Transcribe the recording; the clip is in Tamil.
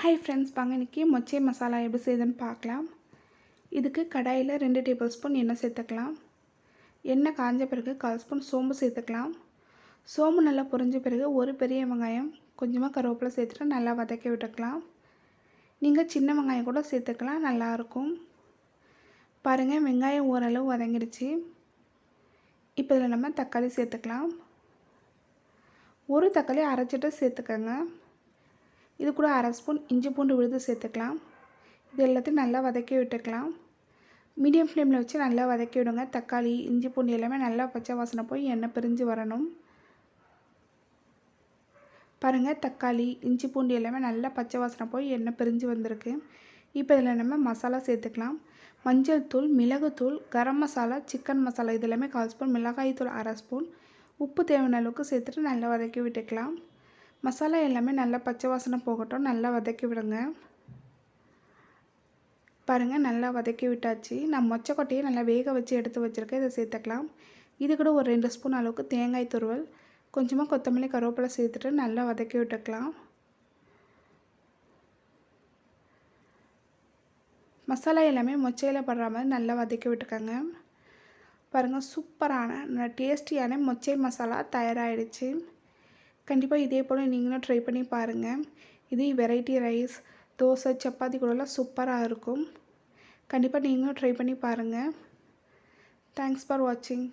ஹாய் ஃப்ரெண்ட்ஸ் வாங்க இன்றைக்கி மொச்சை மசாலா எப்படி செய்யுதுன்னு பார்க்கலாம். இதுக்கு கடாயில் ரெண்டு டேபிள் ஸ்பூன் எண்ணெய் சேர்த்துக்கலாம். எண்ணெய் காஞ்ச பிறகு கால் ஸ்பூன் சோம்பு சேர்த்துக்கலாம். சோம்பு நல்லா பொரிஞ்ச பிறகு ஒரு பெரிய வெங்காயம் கொஞ்சமாக கருவேப்பிலை சேர்த்துட்டு நல்லா வதக்கி விட்டுக்கலாம். நீங்கள் சின்ன வெங்காயம் கூட சேர்த்துக்கலாம் நல்லாயிருக்கும் பாருங்கள் வெங்காயம் ஓரளவு வதங்கிடுச்சு இப்போ இதில் நம்ம தக்காளி சேர்த்துக்கலாம். ஒரு தக்காளி அரைச்சிட்டு சேர்த்துக்கோங்க. இது கூட அரை ஸ்பூன் இஞ்சி பூண்டு விழுது சேர்த்துக்கலாம். இது எல்லாத்தையும் நல்லா வதக்கி விட்டுக்கலாம். மீடியம் ஃப்ளேமில் வச்சு நல்லா வதக்கி விடுங்க. தக்காளி இஞ்சி பூண்டு எல்லாமே நல்லா பச்சை வாசனை போய் எண்ணெய் பிரிஞ்சு வரணும். பாருங்கள் தக்காளி இஞ்சி பூண்டு எல்லாமே நல்லா பச்சை வாசனை போய் எண்ணெய் பிரிஞ்சு வந்திருக்கு. இப்போ இதில் நம்ம மசாலா சேர்த்துக்கலாம். மஞ்சள் தூள் மிளகுத்தூள் கரம் மசாலா சிக்கன் மசாலா இது எல்லாமே கால் ஸ்பூன் மிளகாய் தூள் அரை ஸ்பூன். உப்பு தேவையான அளவுக்கு சேர்த்துட்டு நல்லா வதக்கி விட்டுக்கலாம். மசாலா எல்லாமே நல்லா பச்சை வாசனை போகட்டும் நல்லா வதக்கி விடுங்க. பாருங்கள் நல்லா வதக்கி விட்டாச்சு. நான் மொச்சக்கொட்டையை நல்லா வேக வச்சு எடுத்து வச்சுருக்கேன். இதை சேர்த்துக்கலாம். இது கூட ஒரு ரெண்டு ஸ்பூன் அளவுக்கு தேங்காய் துருவல். கொஞ்சமாக கொத்தமல்லி கருவேப்பிலை சேர்த்துட்டு நல்லா வதக்கி விட்டுக்கலாம். மசாலா எல்லாமே மொச்சையில் படுற மாதிரி நல்லா வதக்கி விட்டுக்கோங்க. பாருங்கள் சூப்பரான டேஸ்டியான மொச்சை மசாலா தயாராகிடுச்சு கண்டிப்பாக இதே போல் நீங்களும் ட்ரை பண்ணி பாருங்கள் இது வெரைட்டி ரைஸ் தோசை சப்பாத்தி கூடலாம் சூப்பராக இருக்கும். கண்டிப்பாக நீங்களும் ட்ரை பண்ணி பாருங்கள் தேங்க்ஸ் ஃபார் வாட்சிங்